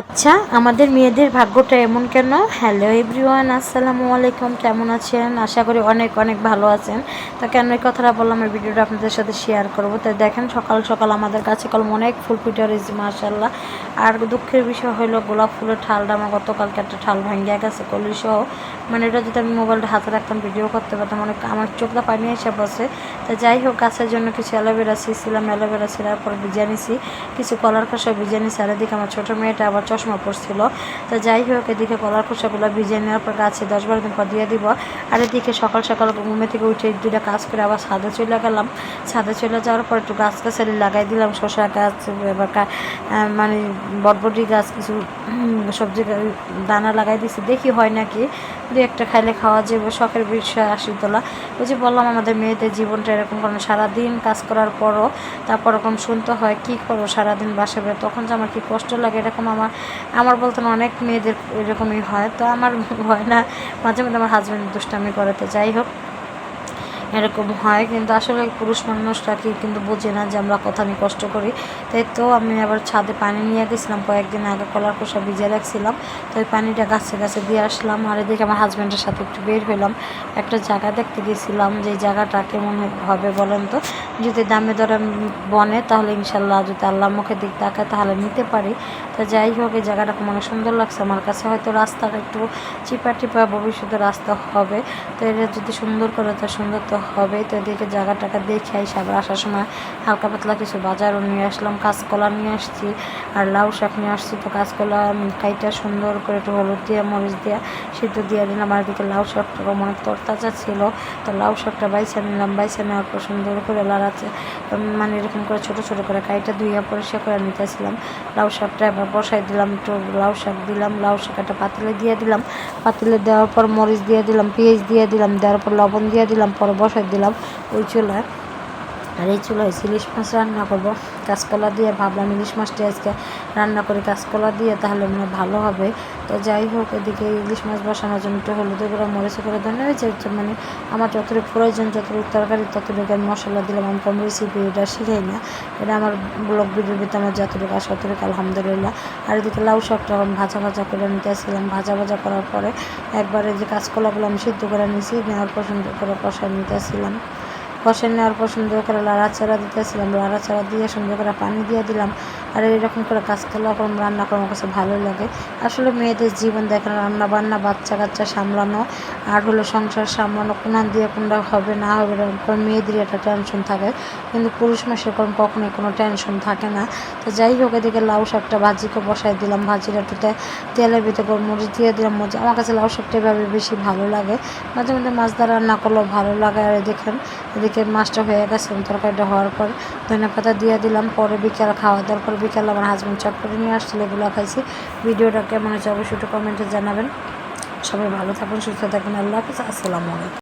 আচ্ছা আমাদের মেয়েদের ভাগ্যটা এমন কেন? হ্যালো এভরিওয়ান আসসালামু আলাইকুম, কেমন আছেন? আশা করি অনেক অনেক ভালো আছেন। তো কেন এই কথাটা বললাম, এই ভিডিওটা আপনাদের সাথে শেয়ার করব। তাই দেখেন, সকাল সকাল আমাদের কাছে কলম অনেক ফুল ফুটে রয়েছে মাশাল্লাহ আর দুঃখের বিষয় হলো, গোলাপ ফুলের ঠালটা আমার গতকালকে একটা ঠাল ভেঙে গেছে কলি সহ মানে এটা যদি আমি মোবাইলটা হাতে রাখতাম ভিডিও করতে পারতাম, অনেক আমার চোখটা পানি এসে বসে তো যাই হোক, গাছের জন্য কিছু অ্যালোভেরা ছিলাম, অ্যালোভেরা ছিলার পর ভিজে কিছু কলার খোসা ভিজে নিছি, আর আমার ছোটো মেয়েটা আবার চশমা পড়ছিল তো যাই হোক, এদিকে কলার খোসাগুলো ভিজে নেওয়ার পর গাছে দশ বারো দিন পর দিয়ে দিব। আর এদিকে সকাল সকাল ঘুমে থেকে উঠে দুটা কাজ করে আবার ছাদে চলে গেলাম। ছাদে চলে যাওয়ার পর একটু গাছ গাছালি লাগাই দিলাম, শসা গাছ মানে বটবটি গাছ, কিছু সবজি দানা লাগাই দিছি। দেখি হয় নাকি দু একটা খাইলে খাওয়া যাবে শখের বিষয় আসি তোলা ওই যে বললাম, আমাদের মেয়েদের জীবনটা এরকম কারণ সারাদিন কাজ করার পরও তারপর এরকম শুনতে হয়, কি করব সারাদিন বাসা? বাসাবে তখন যে আমার কি কষ্ট লাগে, এরকম আমার আমার বলতে না, অনেক মেয়েদের এরকমই হয়। তো আমার হয় না, মাঝে মধ্যে আমার হাজব্যান্ড দুষ্টামি করে। তো যাই হোক এরকম হয়, কিন্তু আসলে পুরুষ মানুষরা কি কিন্তু বোঝে না যে আমরা কথা নিয়ে কষ্ট করি। তাই তো আমি আবার ছাদে পানি নিয়ে গেছিলাম, কয়েকদিন আগে কলার খোসা ভিজে রাখছিলাম। তো ওই পানিটা গাছে গাছে দিয়ে আসলাম আর এদিকে আমার হাজব্যান্ডের সাথে একটু বের হলাম একটা জায়গা দেখতে গেছিলাম যে জায়গাটা কেমন হবে বলেন তো? যদি দামে দরে বনে তাহলে ইনশাল্লাহ যদি আল্লাহ মুখের দিক তাকায় তাহলে নিতে পারি। তো যাই হোক, এই জায়গাটা অনেক সুন্দর লাগছে। আমার কাছে হয়তো রাস্তাটা একটু চিপা টিপা ভবিষ্যতে রাস্তা হবে। তো এটা যদি সুন্দর করে তো সুন্দর তো হবেই তো এদিকে জায়গা টাকা দেখে আইসি আবার আসার সময় হালকা পাতলা কিছু বাজারও নিয়ে আসলাম, কাঁচকলা নিয়ে আসছি আর লাউ শাক নিয়ে আসছি। তো কাঁচকলা কাইটা সুন্দর করে একটু হলুদ দিয়ে, মরিচ দিয়ে সিদ্ধ দিয়ে দিলাম। আর এদিকে লাউ শাকটা অনেক তরতাজা ছিল। তো লাউ শাকটা বাইছে নিলাম, বাইছে নেওয়ার পর সুন্দর করে লাড়াচ্ছে। মানে এরকম করে ছোট ছোট করে কাইটা ধুইয়া পরিষ্কার করে নিতেছিলাম। লাউ শাকটা এবার বসাই দিলাম, একটু লাউ শাক দিলাম, লাউ শাক একটা পাতিলে দিয়ে দিলাম। পাতিলে দেওয়ার পর মরিচ দিয়ে দিলাম, পেঁয়াজ দিয়ে দিলাম, দেওয়ার পর লবণ দিয়ে দিলাম, পরে বসাই দিলাম ওই চুলায়। আর এই চুলায় ইলিশ মাছ রান্না করব। কাঁচকলা দিয়ে ভাবলাম ইলিশ মাছটা আজকে রান্না করে কাঁচকলা দিয়ে, তাহলে মনে ভালো হবে। তো যাই হোক, এদিকে ইলিশ মাছ বসানোর জন্য একটু হলুদ করে মরিচে করে ধরে হয়েছে মানে আমার যতটুকু প্রয়োজন, যতটুকু তরকারি ততটুকু আমি মশলা দিলাম। আমি কম রেসিপি এটা শিখাই না। এটা আমার ব্লগ ভিডিওর ভিতরে আমার যতটুকু আসে ততটুকু আলহামদুলিল্লাহ। আর এদিকে লাউ শাকটা আমি ভাজা ভাজা করে নিতেছিলাম। ভাজা ভাজা করার পরে একবারে যে কাঁচকলাগুলো আমি সিদ্ধ করে নিয়েছি, নেওয়ার পছন্দ করে কষায় নিতেছিলাম। কষে নেওয়ার পর সুন্দর করে লাড়াচাড়া দিতেছিলাম লাড়াচাড়া দিয়ে সুন্দর করে পানি দিয়ে দিলাম। আর এরকম করে কাঁচকলা করে রান্না করে আমার কাছে ভালো লাগে। আসলে মেয়েদের জীবন দেখেন রান্না বান্না বাচ্চা কাচ্চা সামলানো, আর হলো সংসার সামলানো, কোনান দিয়ে কোনটা হবে, না হবে, এরকম করে মেয়েদের একটা টেনশন থাকে। কিন্তু পুরুষ মাসের কোনো কখনোই কোনো টেনশন থাকে না। তো যাই হোক, এদিকে লাউ শাকটা ভাজিকে বসাই দিলাম ভাজিটা একটু তে- তেলের ভিতরে করে মরিচ দিয়ে দিলাম, মরিচ আমার কাছে লাউ শাকটা এভাবে বেশি ভালো লাগে। মাঝে মধ্যে মাছ দ্বারা রান্না করলেও ভালো লাগে। আর দেখেন, এদিকে মাছটা হয়ে গেছে, তরকারিটা হওয়ার পর ধনে পাতা দিয়ে দিলাম, পরে বিকেল খাওয়া দাওয়ার পর বিকেল আমার হাজব্যান্ড চট করে নিয়ে আসছিল, এগুলো খাইছি। ভিডিওটা কেমন হয়েছে অবশ্যই একটু কমেন্টে জানাবেন। সবাই ভালো থাকুন, সুস্থ থাকুন, আল্লাহ হাফিজ, আসসালামু আলাইকুম।